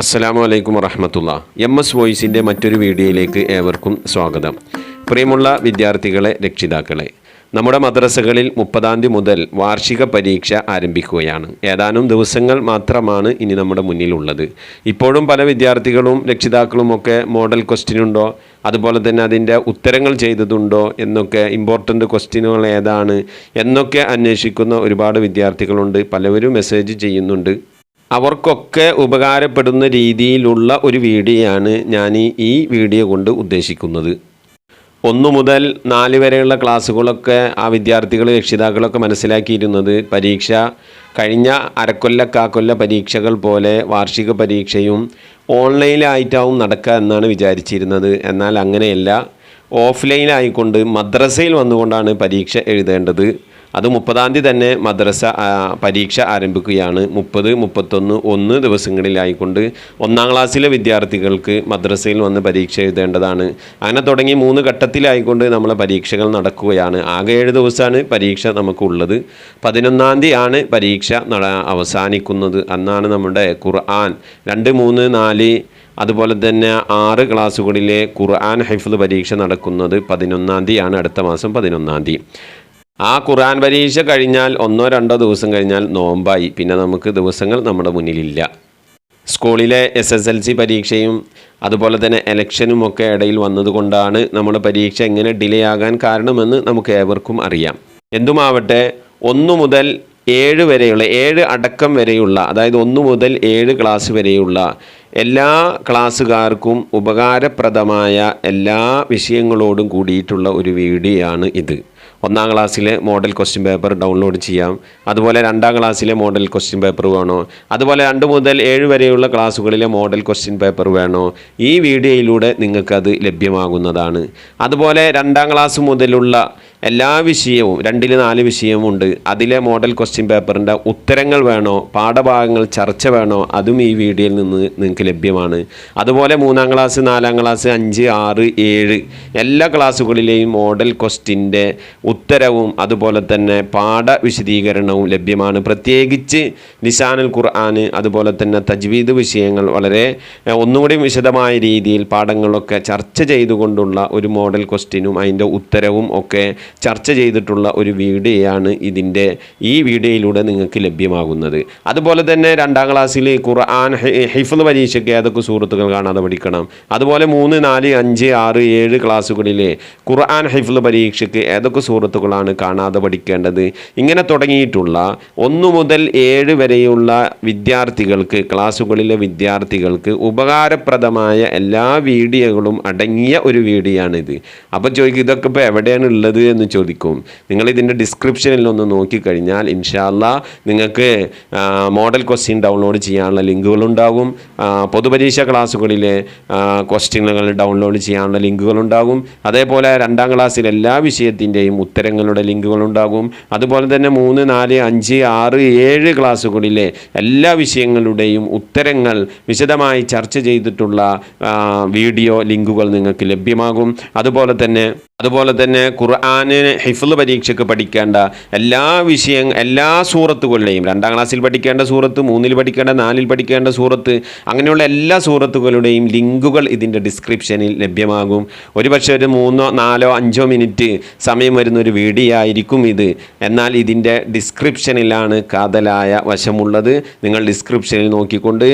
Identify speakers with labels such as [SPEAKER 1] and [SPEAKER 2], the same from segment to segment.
[SPEAKER 1] അസ്സലാമു അലൈക്കും വറഹമത്തുള്ള. എം എസ് വോയിസിന്റെ മറ്റൊരു വീഡിയോയിലേക്ക് ഏവർക്കും സ്വാഗതം. പ്രിയമുള്ള വിദ്യാർത്ഥികളെ രക്ഷിതാക്കളെ നമ്മുടെ മദ്രസകളിൽ മുപ്പതാം തീയതി മുതൽ വാർഷിക പരീക്ഷ ആരംഭിക്കുകയാണ്. ഏതാനും ദിവസങ്ങൾ മാത്രമാണ് ഇനി നമ്മുടെ മുന്നിലുള്ളത്. ഇപ്പോഴും പല വിദ്യാർത്ഥികളും രക്ഷിതാക്കളും ഒക്കെ മോഡൽ ക്വസ്റ്റ്യൻ ഉണ്ടോ അതുപോലെ തന്നെ അതിന്റെ ഉത്തരങ്ങൾ ചെയ്തതുണ്ടോ എന്നൊക്കെ ഇമ്പോർട്ടന്റ് ക്വസ്റ്റ്യനുകൾ ഏതാണ് എന്നൊക്കെ അന്വേഷിക്കുന്ന ഒരുപാട് വിദ്യാർത്ഥികളുണ്ട്. പലവരും മെസ്സേജ് ചെയ്യുന്നുണ്ട്. അവർക്കൊക്കെ ഉപകാരപ്പെടുന്ന രീതിയിലുള്ള ഒരു വീഡിയോയാണ് ഞാൻ ഈ- വീഡിയോ കൊണ്ട് ഉദ്ദേശിക്കുന്നത്. ഒന്നു മുതൽ നാല് വരെയുള്ള ക്ലാസ്സുകളൊക്കെ ആ വിദ്യാർത്ഥികൾ രക്ഷിതാക്കളൊക്കെ മനസ്സിലാക്കിയിരുന്നത് പരീക്ഷ കഴിഞ്ഞ അരക്കൊല്ല കാക്കൊല്ല പരീക്ഷകൾ പോലെ വാർഷിക പരീക്ഷയും ഓൺലൈനായിട്ടാവും നടക്കുക എന്നാണ് വിചാരിച്ചിരുന്നത്. എന്നാൽ അങ്ങനെയല്ല. ഓഫ്ലൈനായിക്കൊണ്ട് മദ്രസയിൽ വന്നുകൊണ്ടാണ് പരീക്ഷ എഴുതേണ്ടത്. അത് മുപ്പതാം തീയതി തന്നെ മദ്രസ പരീക്ഷ ആരംഭിക്കുകയാണ്. മുപ്പത് മുപ്പത്തൊന്ന് ഒന്ന് ദിവസങ്ങളിലായിക്കൊണ്ട് ഒന്നാം ക്ലാസ്സിലെ വിദ്യാർത്ഥികൾക്ക് മദ്രസയിൽ വന്ന് പരീക്ഷ എഴുതേണ്ടതാണ്. അങ്ങനെ തുടങ്ങി മൂന്ന് ഘട്ടത്തിലായിക്കൊണ്ട് നമ്മളെ പരീക്ഷകൾ നടക്കുകയാണ്. ആകെ ഏഴ് ദിവസമാണ് പരീക്ഷ നമുക്കുള്ളത്. പതിനൊന്നാം തീയതി ആണ് പരീക്ഷ അവസാനിക്കുന്നത്. അന്നാണ് നമ്മുടെ ഖുർആൻ. രണ്ട് മൂന്ന് നാല് അതുപോലെ തന്നെ ആറ് ക്ലാസ്സുകളിലെ ഖുർആൻ ഹൈഫിൾ പരീക്ഷ നടക്കുന്നത് പതിനൊന്നാം തീയതിയാണ് അടുത്ത മാസം പതിനൊന്നാം തീയതി. ആ ഖുറാൻ പരീക്ഷ കഴിഞ്ഞാൽ ഒന്നോ രണ്ടോ ദിവസം കഴിഞ്ഞാൽ നോമ്പായി. പിന്നെ നമുക്ക് ദിവസങ്ങൾ നമ്മുടെ മുന്നിലില്ല. സ്കൂളിലെ എസ് എസ് എൽ സി പരീക്ഷയും അതുപോലെ തന്നെ എലക്ഷനും ഒക്കെ ഇടയിൽ വന്നതുകൊണ്ടാണ് നമ്മുടെ പരീക്ഷ എങ്ങനെ ഡിലേ ആകാൻ കാരണമെന്ന് നമുക്ക് ഏവർക്കും അറിയാം. എന്തുമാവട്ടെ ഒന്നു മുതൽ ഏഴ് വരെയുള്ള ഏഴ് അടക്കം വരെയുള്ള അതായത് ഒന്ന് മുതൽ ഏഴ് ക്ലാസ് വരെയുള്ള എല്ലാ ക്ലാസ്സുകാർക്കും ഉപകാരപ്രദമായ എല്ലാ വിഷയങ്ങളോടും കൂടിയിട്ടുള്ള ഒരു വീഡിയോ ആണ് ഇത്. ഒന്നാം ക്ലാസ്സിലെ മോഡൽ ക്വസ്റ്റ്യൻ പേപ്പർ ഡൗൺലോഡ് ചെയ്യാം. അതുപോലെ രണ്ടാം ക്ലാസ്സിലെ മോഡൽ ക്വസ്റ്റ്യൻ പേപ്പർ വേണോ? അതുപോലെ രണ്ട് മുതൽ ഏഴ് വരെയുള്ള ക്ലാസ്സുകളിലെ മോഡൽ ക്വസ്റ്റ്യൻ പേപ്പർ വേണോ? ഈ വീഡിയോയിലൂടെ നിങ്ങൾക്കത് ലഭ്യമാകുന്നതാണ്. അതുപോലെ രണ്ടാം ക്ലാസ് മുതലുള്ള എല്ലാ വിഷയവും രണ്ടിൽ നാല് വിഷയമുണ്ട് അതിലെ മോഡൽ ക്വസ്റ്റ്യൻ പേപ്പറിന്റെ ഉത്തരങ്ങൾ വേണോ പാഠഭാഗങ്ങൾ ചർച്ച വേണോ അതും ഈ വീഡിയോയിൽ നിന്ന് നിങ്ങൾക്ക് ലഭ്യമാണ്. അതുപോലെ മൂന്നാം ക്ലാസ് നാലാം ക്ലാസ് അഞ്ച് ആറ് ഏഴ് എല്ലാ ക്ലാസ്സുകളിലെയും മോഡൽ ക്വസ്റ്റിന്റെ ഉത്തരവും അതുപോലെ തന്നെ പാഠ വിശദീകരണവും ലഭ്യമാണ്. പ്രത്യേകിച്ച് നിസാനുൽ ഖുർആൻ അതുപോലെ തന്നെ തജ്വീദ് വിഷയങ്ങൾ വളരെ ഒന്നുകൂടി വിശദമായ രീതിയിൽ പാഠങ്ങളൊക്കെ ചർച്ച ചെയ്തുകൊണ്ടുള്ള ഒരു മോഡൽ ക്വസ്റ്റിനും അതിന്റെ ഉത്തരവും ഒക്കെ ചർച്ച ചെയ്തിട്ടുള്ള ഒരു വീഡിയോയാണ് ഇതിന്റെ ഈ വീഡിയോയിലൂടെ നിങ്ങൾക്ക് ലഭ്യമാകുന്നത്. അതുപോലെ തന്നെ രണ്ടാം ക്ലാസ്സിൽ ഖുർആൻ ഹിഫ്ദ് പരീക്ഷയ്ക്ക് ഏതൊക്കെ സുഹൃത്തുക്കൾ കാണാതെ പഠിക്കണം. അതുപോലെ മൂന്ന് നാല് അഞ്ച് ആറ് ഏഴ് ക്ലാസ്സുകളിലെ ഖുർആൻ ഹിഫ്ദ് പരീക്ഷയ്ക്ക് ഏതൊക്കെ സുഹൃത്തുക്കളാണ് കാണാതെ പഠിക്കേണ്ടത്. ഇങ്ങനെ തുടങ്ങിയിട്ടുള്ള ഒന്ന് മുതൽ ഏഴ് വരെയുള്ള വിദ്യാർത്ഥികൾക്ക് ക്ലാസ്സുകളിലെ വിദ്യാർത്ഥികൾക്ക് ഉപകാരപ്രദമായ എല്ലാ വീഡിയോകളും അടങ്ങിയ ഒരു വീഡിയോ ആണിത് അപ്പോൾ ചോദിക്കും ഇതൊക്കെ ഇപ്പോൾ എവിടെയാണ് ഉള്ളത് എന്ന് ചോദിക്കും. നിങ്ങൾ ഇതിന്റെ ഡിസ്ക്രിപ്ഷനിൽ ഒന്ന് നോക്കിക്കഴിഞ്ഞാൽ ഇൻഷാല്ല നിങ്ങൾക്ക് മോഡൽ ക്വസ്റ്റ്യൻ ഡൗൺലോഡ് ചെയ്യാനുള്ള ലിങ്കുകളുണ്ടാകും പൊതുപരീക്ഷ ക്ലാസ്സുകളിലെ ക്വസ്റ്റ്യനുകൾ ഡൗൺലോഡ് ചെയ്യാനുള്ള ലിങ്കുകളുണ്ടാകും അതേപോലെ രണ്ടാം ക്ലാസ്സിൽ എല്ലാ വിഷയത്തിന്റെയും ഉത്തരങ്ങളുടെ ലിങ്കുകളുണ്ടാകും അതുപോലെ തന്നെ മൂന്ന് നാല് അഞ്ച് ആറ് ഏഴ് ക്ലാസ്സുകളിലെ എല്ലാ വിഷയങ്ങളുടെയും ഉത്തരങ്ങൾ വിശദമായി ചർച്ച ചെയ്തിട്ടുള്ള വീഡിയോ ലിങ്കുകൾ നിങ്ങൾക്ക് ലഭ്യമാകും. അതുപോലെ തന്നെ അതുപോലെ തന്നെ ഖുർആാനിന് ഹിഫ്ള് പരീക്ഷയ്ക്ക് പഠിക്കേണ്ട എല്ലാ വിഷയം എല്ലാ സൂറത്തുകളുടെയും രണ്ടാം ക്ലാസ്സിൽ പഠിക്കേണ്ട സൂറത്ത് മൂന്നിൽ പഠിക്കേണ്ട നാലിൽ പഠിക്കേണ്ട സൂറത്ത് അങ്ങനെയുള്ള എല്ലാ സൂറത്തുകളുടെയും ലിങ്കുകൾ ഇതിന്റെ ഡിസ്ക്രിപ്ഷനിൽ ലഭ്യമാകും. ഒരുപക്ഷെ ഒരു മൂന്നോ നാലോ അഞ്ചോ മിനിറ്റ് സമയം വരുന്ന ഒരു വീഡിയോ ആയിരിക്കും ഇത്. എന്നാൽ ഇതിന്റെ ഡിസ്ക്രിപ്ഷനിലാണ് കാതലായ വശമുള്ളത്. നിങ്ങൾ ഡിസ്ക്രിപ്ഷനിൽ നോക്കിക്കൊണ്ട്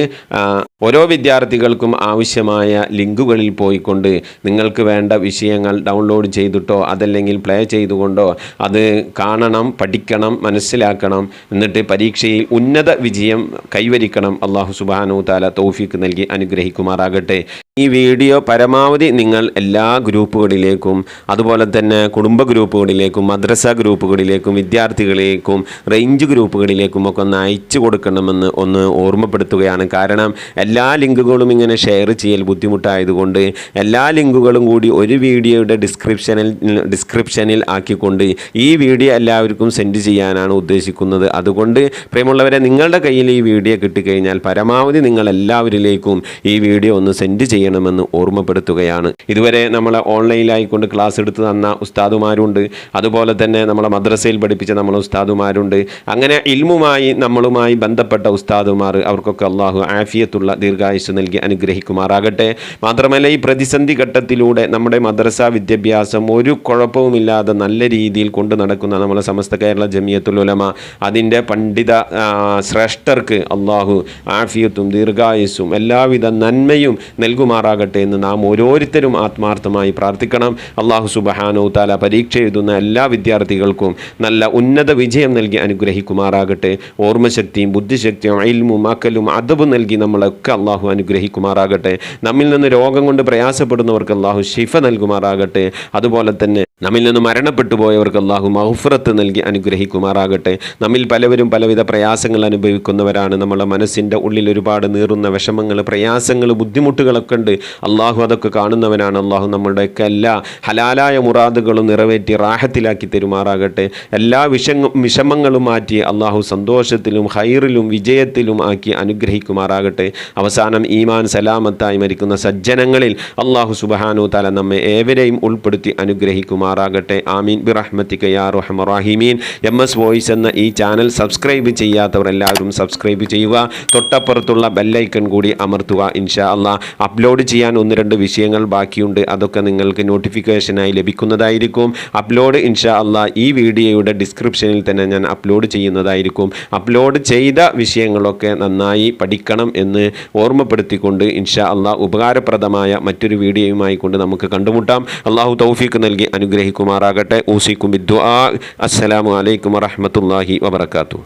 [SPEAKER 1] ഓരോ വിദ്യാർത്ഥികൾക്കും ആവശ്യമായ ലിങ്കുകളിൽ പോയിക്കൊണ്ട് നിങ്ങൾക്ക് വേണ്ട വിഷയങ്ങൾ ഡൗൺലോഡ് ചെയ്തിട്ടോ അതല്ലെങ്കിൽ പ്ലേ ചെയ്തുകൊണ്ടോ അത് കാണണം പഠിക്കണം മനസ്സിലാക്കണം. എന്നിട്ട് പരീക്ഷയിൽ ഉന്നത വിജയം കൈവരിക്കണം. അള്ളാഹു സുബാനു താല തൗഫീക്ക് നൽകി അനുഗ്രഹിക്കുമാറാകട്ടെ. ഈ വീഡിയോ പരമാവധി നിങ്ങൾ എല്ലാ ഗ്രൂപ്പുകളിലേക്കും അതുപോലെ തന്നെ കുടുംബ ഗ്രൂപ്പുകളിലേക്കും മദ്രസ ഗ്രൂപ്പുകളിലേക്കും വിദ്യാർത്ഥികളിലേക്കും റേഞ്ച് ഗ്രൂപ്പുകളിലേക്കും ഒക്കെ ഒന്ന് അയച്ചു കൊടുക്കണമെന്ന് ഒന്ന് ഓർമ്മപ്പെടുത്തുകയാണ്. കാരണം എല്ലാ ലിങ്കുകളും ഇങ്ങനെ ഷെയർ ചെയ്യൽ ബുദ്ധിമുട്ടായതുകൊണ്ട് എല്ലാ ലിങ്കുകളും കൂടി ഒരു വീഡിയോയുടെ ഡിസ്ക്രിപ്ഷൻ ഡിസ്ക്രിപ്ഷനിൽ ഡിസ്ക്രിപ്ഷനിൽ ആക്കിക്കൊണ്ട് ഈ വീഡിയോ എല്ലാവർക്കും സെൻഡ് ചെയ്യാനാണ് ഉദ്ദേശിക്കുന്നത്. അതുകൊണ്ട് പ്രിയമുള്ളവരെ നിങ്ങളുടെ കയ്യിൽ ഈ വീഡിയോ കിട്ടിക്കഴിഞ്ഞാൽ പരമാവധി നിങ്ങൾ എല്ലാവരിലേക്കും ഈ വീഡിയോ ഒന്ന് സെൻഡ് ചെയ്യണമെന്ന് ഓർമ്മപ്പെടുത്തുകയാണ്. ഇതുവരെ നമ്മളെ ഓൺലൈനിലായിക്കൊണ്ട് ക്ലാസ് എടുത്ത് തന്ന ഉസ്താദുമാരുണ്ട്. അതുപോലെ തന്നെ നമ്മളെ മദ്രസയിൽ പഠിപ്പിച്ച നമ്മളെ ഉസ്താദുമാരുണ്ട്. അങ്ങനെ ഇൽമുമായി നമ്മളുമായി ബന്ധപ്പെട്ട ഉസ്താദുമാർ അവർക്കൊക്കെ അള്ളാഹു ആഫിയത്തുള്ള ദീർഘായുസ് നൽകി അനുഗ്രഹിക്കുമാറാകട്ടെ. മാത്രമല്ല ഈ പ്രതിസന്ധി ഘട്ടത്തിലൂടെ നമ്മുടെ മദ്രസ വിദ്യാഭ്യാസം ഒരു കുഴപ്പവുമില്ലാതെ നല്ല രീതിയിൽ കൊണ്ടു നടക്കുന്ന നമ്മളെ സമസ്ത കേരള ജമിയത്തുൽ ഉലമ അതിന്റെ പണ്ഡിത ശ്രേഷ്ഠർക്ക് അള്ളാഹു ആഫിയത്തും ദീർഘായുസ്സും എല്ലാവിധ നന്മയും നൽകുമാറാകട്ടെ എന്ന് നാം ഓരോരുത്തരും ആത്മാർത്ഥമായി പ്രാർത്ഥിക്കണം. അള്ളാഹു സുബഹാനോ താല പരീക്ഷ എഴുതുന്ന എല്ലാ വിദ്യാർത്ഥികൾക്കും നല്ല ഉന്നത വിജയം നൽകി അനുഗ്രഹിക്കുമാറാകട്ടെ. ഓർമ്മശക്തിയും ബുദ്ധിശക്തിയും അയിൽമും അക്കലും അതവും നൽകി നമ്മളൊക്കെ അള്ളാഹു അനുഗ്രഹിക്കുമാറാകട്ടെ. നമ്മിൽ നിന്ന് രോഗം കൊണ്ട് പ്രയാസപ്പെടുന്നവർക്ക് അള്ളാഹു ശിഫ നൽകുമാറാകട്ടെ. അതുപോലെ തന്നെ നമ്മിൽ നിന്ന് മരണപ്പെട്ടു പോയവർക്ക് അള്ളാഹു മഹുഫറത്ത് നൽകി അനുഗ്രഹിക്കുമാറാകട്ടെ. നമ്മിൽ പലവരും പലവിധ പ്രയാസങ്ങൾ അനുഭവിക്കുന്നവരാണ്. നമ്മളെ മനസ്സിന്റെ ഉള്ളിൽ ഒരുപാട് നീറുന്ന വിഷമങ്ങൾ പ്രയാസങ്ങൾ ബുദ്ധിമുട്ടുകളൊക്കെ ഉണ്ട്. അള്ളാഹു അതൊക്കെ കാണുന്നവനാണ്. അള്ളാഹു നമ്മളുടെയൊക്കെ എല്ലാ ഹലാലായ മുറാദുകളും നിറവേറ്റി റാഹത്തിലാക്കി തരുമാറാകട്ടെ. എല്ലാ വിഷ വിഷമങ്ങളും മാറ്റി അള്ളാഹു സന്തോഷത്തിലും ഹൈറിലും വിജയത്തിലും ആക്കി അനുഗ്രഹിക്കുമാറാകട്ടെ. അവസാനം ഈമാൻ സലാമത്തായി മരിക്കുന്ന സജ്ജനങ്ങളിൽ അള്ളാഹു സുബഹാനു തല നമ്മെ ഏവരെയും ഉൾപ്പെടുത്തി അനുഗ്രഹിക്കുമാറാകട്ടെ ആമീൻ. ബിറഹ്മത്തിക യാ എം എസ് വോയിസ് എന്ന ഈ ചാനൽ സബ്സ്ക്രൈബ് ചെയ്യാത്തവർ എല്ലാവരും സബ്സ്ക്രൈബ് ചെയ്യുക. തൊട്ടപ്പുറത്തുള്ള ബെല്ലൈക്കൺ കൂടി അമർത്തുക ഇൻഷാ അള്ളാ അപ്ലോഡ് ചെയ്യാൻ ഒന്ന് രണ്ട് വിഷയങ്ങൾ ബാക്കിയുണ്ട്. അതൊക്കെ നിങ്ങൾക്ക് നോട്ടിഫിക്കേഷനായി ലഭിക്കുന്നതായിരിക്കും. അപ്ലോഡ് ഇൻഷാ അള്ളാ ഈ വീഡിയോയുടെ ഡിസ്ക്രിപ്ഷനിൽ തന്നെ ഞാൻ അപ്ലോഡ് ചെയ്യുന്നതായിരിക്കും. അപ്ലോഡ് ചെയ്ത വിഷയങ്ങളൊക്കെ നന്നായി പഠിക്കണം എന്ന് ഓർമ്മപ്പെടുത്തിക്കൊണ്ട് ഇൻഷാ അള്ളാ ഉപകാരപ്രദമായ മറ്റൊരു വീഡിയോയുമായി കൊണ്ട് നമുക്ക് കണ്ടുമുട്ടാം. അള്ളാഹു തൗഫീക്ക് നൽകി അനുഗ്രഹിക്കുമാറാകട്ടെ. ഊസിക്കും അസ്സലാമു അലൈക്കും വറഹ്മത്തുള്ളാഹി വബറകാതുഹു.